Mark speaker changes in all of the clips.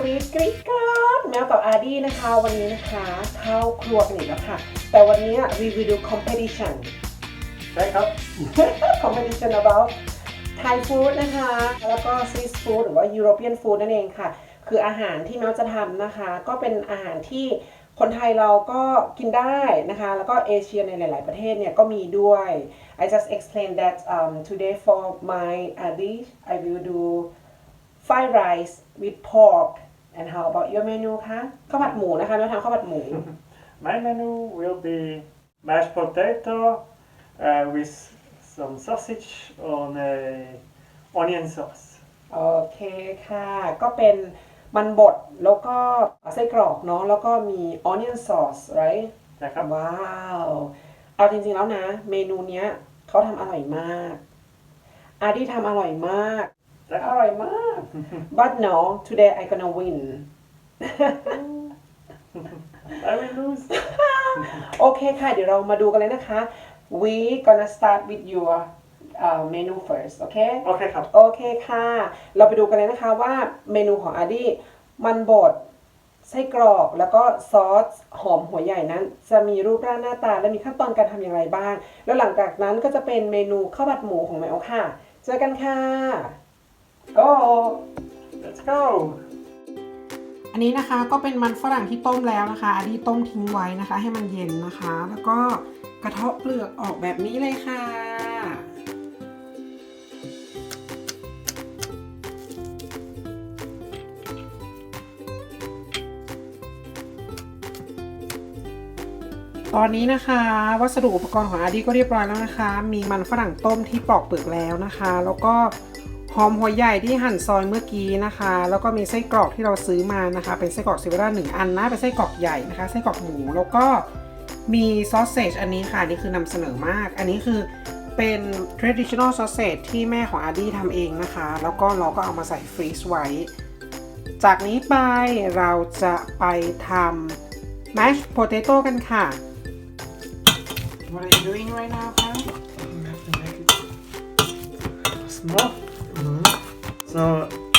Speaker 1: สวิตสวีทกรี๊ดกราดแมวกับอาร์ดี้นะคะ วันนี้นะคะเข้าครัวกันอีกแล้วค่ะ แต่วันนี้รีวิวดู competition
Speaker 2: ใช่ครับ
Speaker 1: competition about Thai food นะคะ แล้วก็ Swiss food หรือว่า European food นั่นเองค่ะ คืออาหารที่แมวจะทำนะคะ ก็เป็นอาหารที่คนไทยเราก็กินได้นะคะ แล้วก็เอเชียในหลาย ๆ ประเทศเนี่ยก็มีด้วย I just explained that um, today for my uh, dish I will do fried rice with pork and how about your menu คะข้าวผัดหมูนะคะแมวทำข้าวผัดหมู
Speaker 2: My menu will be mashed potato uh, with some sausage on a onion sauce.
Speaker 1: โอเคค่ะ ก็เป็นมันบดแล้วก็ไส้กรอกเนาะแล้วก็มี onion sauce right
Speaker 2: นะครับ
Speaker 1: ว้าว เอาจริงๆแล้วนะ เมนูเนี้ยเขาทำอร่อยมาก อาร์ดี้ทำอร่อยมาก อร่อยมาก but no today I gonna win
Speaker 2: I will lose.
Speaker 1: โอเคค่ะ เดี๋ยวเรามาดูกันเลยนะคะ we gonna start with your uh, menu first โอเค
Speaker 2: โอเคครับ
Speaker 1: โอเคค่ะ เราไปดูกันเลยนะคะว่าเมนูของอาร์ดี้มันบดไส้กรอกแล้วก็ซอสหอมหัวใหญ่นั้น จะมีรูปร่างหน้าตาและมีขั้นตอนการทำอย่างไรบ้าง แล้วหลังจากนั้นก็จะเป็นเมนูข้าวผัดหมูของแมวค่ะ เจอกันค่ะ โอ้
Speaker 2: Let's go.
Speaker 1: อันนี้นะคะก็เป็นมันฝรั่งที่ต้มแล้วนะคะอาร์ดี้ต้มทิ้งไว้นะคะ ให้มันเย็นนะคะ แล้วก็กระเทาะเปลือกออกแบบนี้เลยค่ะ ตอนนี้นะคะ วัสดุอุปกรณ์ของอาร์ดี้ก็เรียบร้อยแล้วนะคะ มีมันฝรั่งต้มที่ปอกเปลือกแล้วนะคะ แล้วก็ หอมหัวใหญ่ที่หั่นซอยเมื่อกี้นะคะ แล้วก็มีไส้กรอกที่เราซื้อมานะคะ เป็นไส้กรอกซิเวราหนึ่งอันนะ เป็นไส้กรอกใหญ่นะคะ ไส้กรอกหมู แล้วก็มีซอสเซจอันนี้ค่ะนี่คือนำเสนอมาก อันนี้คือเป็น traditional sausage ที่แม่ของอาร์ดี้ทำเองนะคะ แล้วก็เราก็เอามาใส่ฟรีซไว้ จากนี้ไปเราจะไปทำ mashed potato กันค่ะ What are you doing right now, Pam?
Speaker 2: You So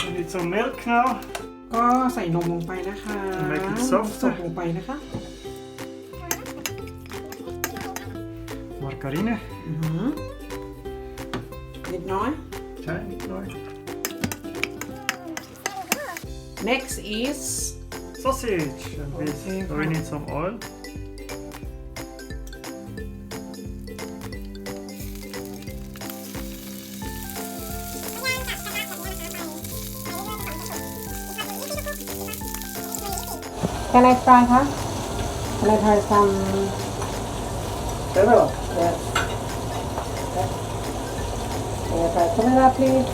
Speaker 2: we need some milk now.
Speaker 1: ก็ใส่นมลงไปนะคะ
Speaker 2: Make it soft
Speaker 1: ส่งลงไปนะคะ
Speaker 2: Margarine.
Speaker 1: อือหือนิดน้อย
Speaker 2: Tjej, lite nog.
Speaker 1: next is
Speaker 2: Sausage. And we,
Speaker 1: Okay,
Speaker 2: so we
Speaker 1: fine.
Speaker 2: need some oil.
Speaker 1: Can I try คะ Can I try some
Speaker 2: Pepper.
Speaker 1: yes Can I try tomato please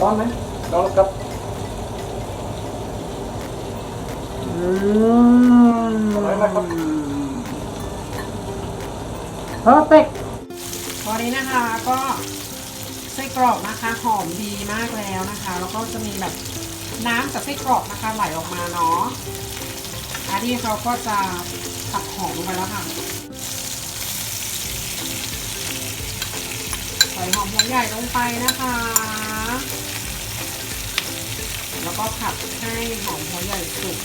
Speaker 1: ร้อนไหม
Speaker 2: Ja, kapp.
Speaker 1: อืม
Speaker 2: ร้อนไหมครับ
Speaker 1: perfect ตอนนี้นะคะก็ไส้กรอกนะคะหอมดีมากแล้วนะคะ แล้วก็จะมีแบบ น้ำจากไส้กรอกนะคะไหลออกมาเนาะอันนี้เขาก็จะผัดหอมลงไปแล้วค่ะใส่หอมหัวใหญ่ลงไปนะคะ แล้วก็ผัดให้หอมหัวใหญ่สุก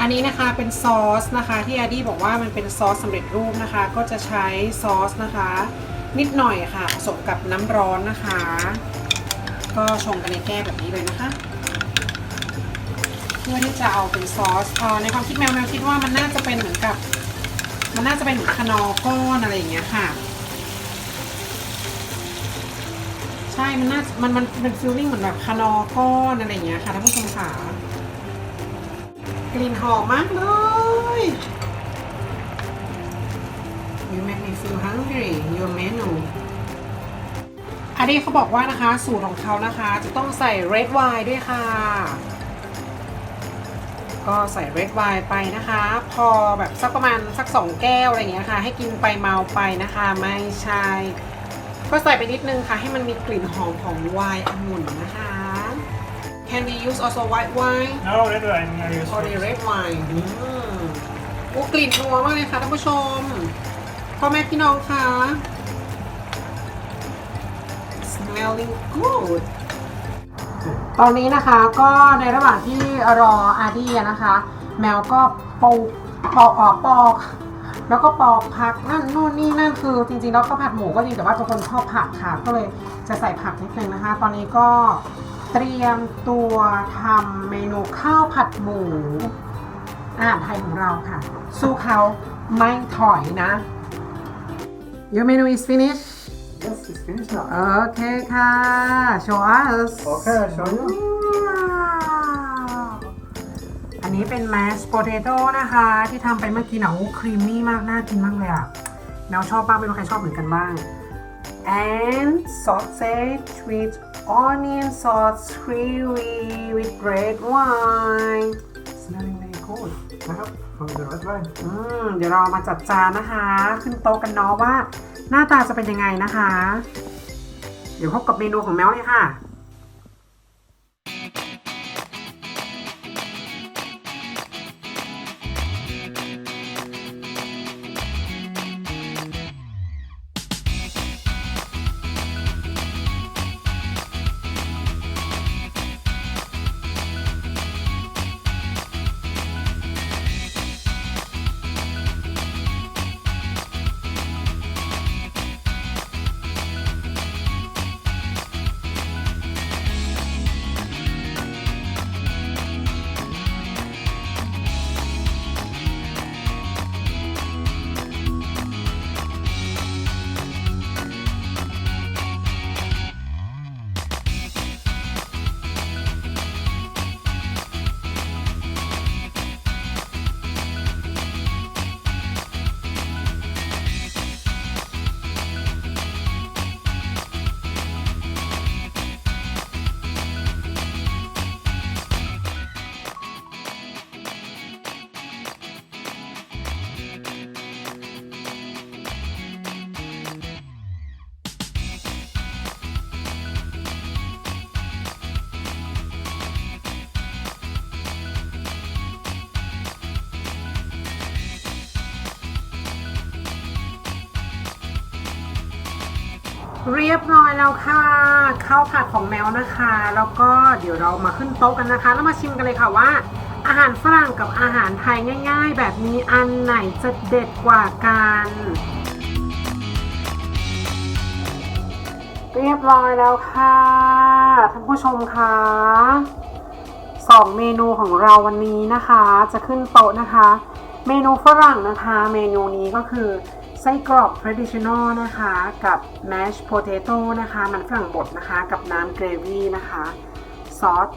Speaker 1: อันนี้นะคะเป็นซอสนะคะที่อาดี้บอกว่ามันเป็นซอสสำเร็จรูปนะคะ ก็จะใช้ซอสนะคะ นิดหน่อยค่ะผสมกับน้ำร้อนนะคะ ก็ชงกันในแก้วแบบนี้เลยนะคะ เพื่อที่จะเอาเป็นซอสอ่อในความคิดแมวแมวคิดว่ามันน่าจะเป็นเหมือนกับ มันน่าจะเป็นเหมือนคนอก้อนอะไรอย่างเงี้ยค่ะ ใช่ มันน่ามันมันเป็นฟิลลิ่งเหมือนแบบคานอก้อนอะไรอย่างเงี้ยค่ะท่านผู้ชมค่ะกลิ่นหอมมากเลย อันนี้เขาบอกว่านะคะสูตรของเขานะคะ จะต้องใส่ red wine ด้วยค่ะ ก็ใส่ red wine ไปนะคะ พอแบบสักประมาณสักสองแก้วอะไรอย่างเงี้ยค่ะ ให้กินไปเมาไปนะคะ ไม่ใช่ ก็ใส่ไปนิดนึงค่ะ ให้มันมีกลิ่นหอมของไวน์องุ่นนะคะ Can we use also white wine
Speaker 2: No, red wine. I use
Speaker 1: or the
Speaker 2: first.
Speaker 1: red wine อืมโอ้กลิ่นนัวมากเลยค่ะท่านผู้ชมพ่อแม่พี่น้องค่ะ smelling good ตอนนี้นะคะก็ในระหว่างที่รออาร์ดี้อะนะคะ แมวก็ปอกปอกออกปอกแล้วก็ปอกผักนั่นนู่นนี่นั่นคือจริงๆแล้วก็ผัดหมูก็จริงแต่ว่าเป็นคนชอบผักค่ะก็เลยจะใส่ผักนิดนึงนะคะ ตอนนี้ก็เตรียมตัวทำเมนูข้าวผัดหมูอาหารไทยของเราค่ะ สู้เขาไม่ถอยนะ Your menu is finished
Speaker 2: Yes, it's finished now.
Speaker 1: โอเคค่ะ show us
Speaker 2: Okay, I'll show you.
Speaker 1: อันนี้เป็น mashed potato นะคะ ที่ทำไปเมื่อกี้นะครีมมี่มาก น่ากินมากเลยอะแมวชอบบ้างไม่รู้ใครชอบเหมือนกันบ้าง and sausage with onion sauce gravy with red wine smelling very good นะครับ
Speaker 2: From the red wine.
Speaker 1: อืมเดี๋ยวเรามาจัดจานนะคะ ขึ้นโต๊ะกันเนาะว่า หน้าตาจะเป็นยังไงนะคะ เดี๋ยวพบกับเมนูของแมวเลยค่ะ เรียบร้อยแล้วค่ะข้าวผัดของแมวนะคะ แล้วก็เดี๋ยวเรามาขึ้นโต๊ะกันนะคะ แล้วมาชิมกันเลยค่ะว่า อาหารฝรั่งกับอาหารไทยง่าย ๆ แบบนี้อันไหนจะเด็ดกว่ากันเรียบร้อยแล้วค่ะท่านผู้ชมคะสองเมนูของเราวันนี้นะคะ จะขึ้นโต๊ะนะคะ เมนูฝรั่งนะคะ เมนูนี้ก็คือ ส้กรอก traditional นะคะ กับ mashed potato นะคะ มันฝรั่งบดนะคะ กับน้ำเกรวี่นะคะ ซอส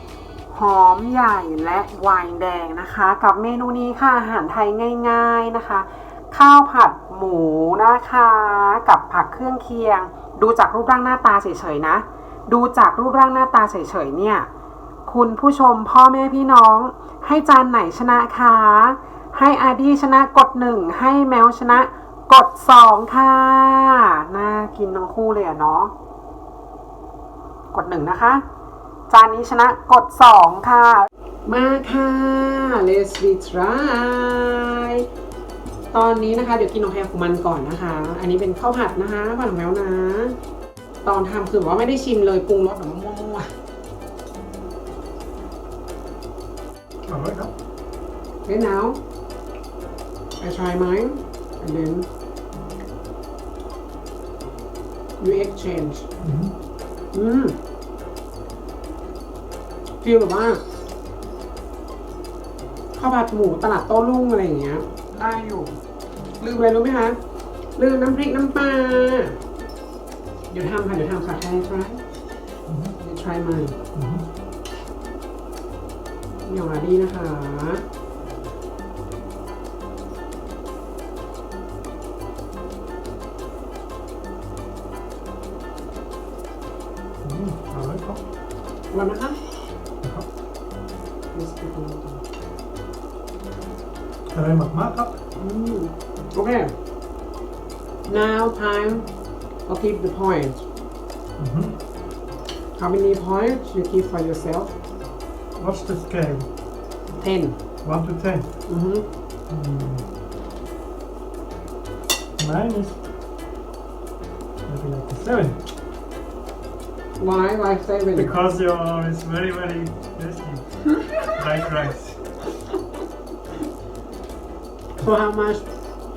Speaker 1: หอมใหญ่และไวน์แดงนะคะ กับเมนูนี้ค่ะ อาหารไทยง่าย ๆนะคะ ข้าวผัดหมูนะคะ กับผักเครื่องเคียง ดูจากรูปร่างหน้าตาเฉยๆนะ ดูจากรูปร่างหน้าตาเฉยๆเนี่ย คุณผู้ชมพ่อแม่พี่น้อง ให้จานไหนชนะคะ ให้อาดีชนะกดหนึ่งให้แมวชนะ กดสองค่ะน่ากินทั้งคู่เลยอะเนาะกดหนึ่งนะคะ จานนี้ชนะกดสองค่ะ มาค่ะ let's we try ตอนนี้นะคะ เดี๋ยวกินของแพรของมันก่อนนะคะ อันนี้เป็นข้าวผัดนะคะผัดของแมวนะ ตอนทำคือว่าไม่ได้ชิมเลยปรุงรสแบบมั่วๆ
Speaker 2: Alright, now.
Speaker 1: Okay, now I try mine and then you exchange อืมฟีลแบบว่าข้าวผัดหมูตลาดโต้รุ่งอะไรอย่างเงี้ย ได้อยู่ ลืมอะไรรู้ไหมคะ ลืมน้ำพริกน้ำปลา เดี๋ยวทำค่ะ เดี๋ยวทำค่ะ try try เดี๋ยว try mine อย่างไรดีนะคะ อร่อยไหมคะ
Speaker 2: นะครับ
Speaker 1: Yes, good one.
Speaker 2: อะไรมากๆครับ
Speaker 1: Mm. Okay. Now time to give the point.
Speaker 2: Mhm.
Speaker 1: How many points you give for yourself?
Speaker 2: What's the scale?
Speaker 1: Ten.
Speaker 2: 1 to 10.
Speaker 1: Mm-hmm.
Speaker 2: Mm. Mine is maybe like a 7.
Speaker 1: Why why seven
Speaker 2: Because your is very very tasty. like rice.
Speaker 1: so how much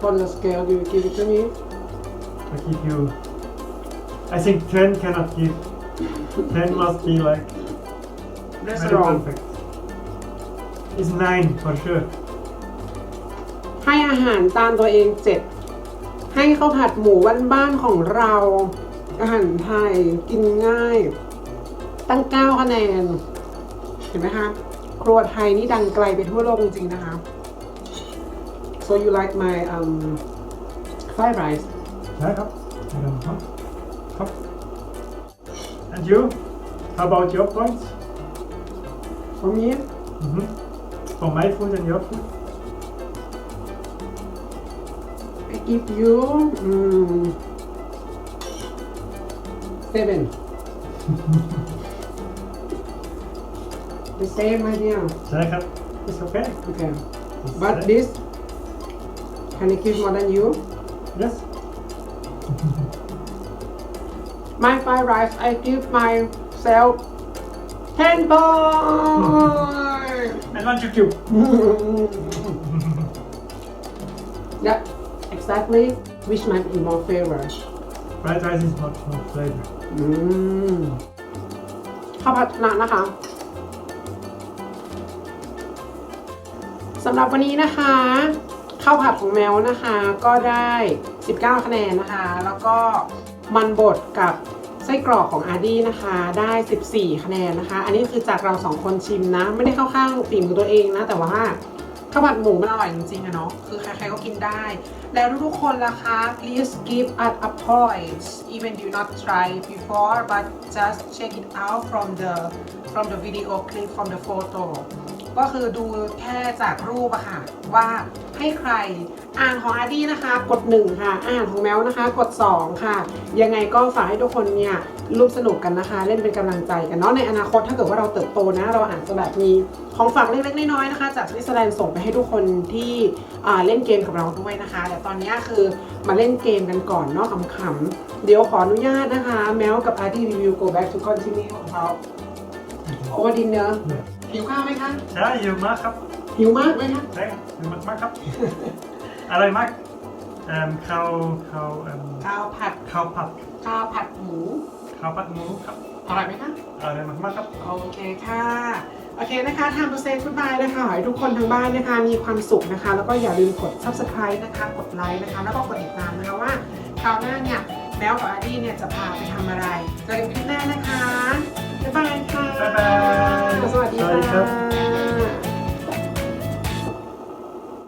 Speaker 1: on the scale do you give it to me
Speaker 2: I give you. I think 10 cannot give. 10 must be like
Speaker 1: that's
Speaker 2: very
Speaker 1: wrong
Speaker 2: perfect. It's 9 for sure.
Speaker 1: ให้อาหารตามตัวเองเจ็ดให้ข้าวผัดหมูบ้านๆของเรา อาหารไทยกินง่าย ตั้ง9คะแนน เห็นไหมคะ ครัวไทยนี่ดังไกลไปทั่วโลกจริงๆนะคะ so you like my um fried rice
Speaker 2: Yeah, cup. Cup. Cup. And you? How about your points?
Speaker 1: for me
Speaker 2: hmm For my food and your food?
Speaker 1: I give you um, seven the same idea
Speaker 2: Yeah, cup. It's okay.
Speaker 1: okay
Speaker 2: It's
Speaker 1: but
Speaker 2: okay.
Speaker 1: this can I give more than you
Speaker 2: Yes.
Speaker 1: My five rice, I give myself 10 points!
Speaker 2: And one you
Speaker 1: yeah, exactly. Which one is more favorite?
Speaker 2: Fried rice is much more flavor.
Speaker 1: อืมข้าวผัดชนะนะคะสำหรับวันนี้นะคะข้าวผัดของแมวนะคะ ก็ได้ 19 คะแนนนะคะ แล้วก็มันบดกับไส้กรอกของอาร์ดี้นะคะ ได้ 14 คะแนนนะคะ อันนี้คือจากเราสองคนชิมนะ ไม่ได้เข้าข้างฝีมือตัวเองนะ แต่ว่า ข้าวผัดหมูมันอร่อยจริงๆอะเนาะ คือใครๆก็กินได้ แล้วทุกๆคนล่ะคะ please give us a point even you not try before but just check it out from the from the video clip from the photo ก็คือดูแค่จากรูปอะค่ะ ว่าให้ใคร อ่านของอาร์ดี้นะคะ กด 1 ค่ะ อ่านของแมวนะคะ กด 2 ค่ะ ยังไงก็ฝากให้ทุกคนเนี่ยร่วมสนุกกันนะคะ เล่นเป็นกำลังใจกันเนาะในอนาคตถ้าเกิดว่าเราเติบโตนะ เราอาจจะแบบมีของฝากเล็กๆน้อยๆนะคะ จากสวิตเซอร์แลนด์ส่งไปให้ทุกคนที่อ่าเล่นเกมกับเราด้วยนะคะ แต่ตอนนี้คือมาเล่นเกมกันก่อนเนาะขำๆเดี๋ยวขออนุญาตนะคะ แมวกับอาร์ดี้รีวิว go back to continue ของเรา over dinner
Speaker 2: Yeah.
Speaker 1: หิวข้าวไหมคะ
Speaker 2: Ja, you mag up.
Speaker 1: หิวมากไหมคะ
Speaker 2: Nee, you mag mag up. Allee, mag. Um, ข้าวข้าว um,
Speaker 1: ข้าวผัด
Speaker 2: ข้าวผัด
Speaker 1: ข้าวผัดหมู
Speaker 2: ข้าวผัดหมูครับ
Speaker 1: อร่อยไหมคะ
Speaker 2: อะไรมากมากครับ
Speaker 1: โอเคค่ะโอเคนะคะทำตัวเซฟ o บายนะคะขอให้ทุกคนทางบ้านนะคะมีความสุขนะคะ แล้วก็อย่าลืมกด subscribe นะคะกดไลค์นะคะ แล้วก็กดติดตามนะคะว่าคราวหน้าเนี่ยแมวกับอาร์ดี้เนี่ยจะพาไปทำอะไรเจอกันคลิปหน้านะคะบ๊ายบายค่ะ
Speaker 2: บ๊ายบาย
Speaker 1: สวัสดี
Speaker 2: สวัสดีครั
Speaker 1: ค่ะ
Speaker 2: บ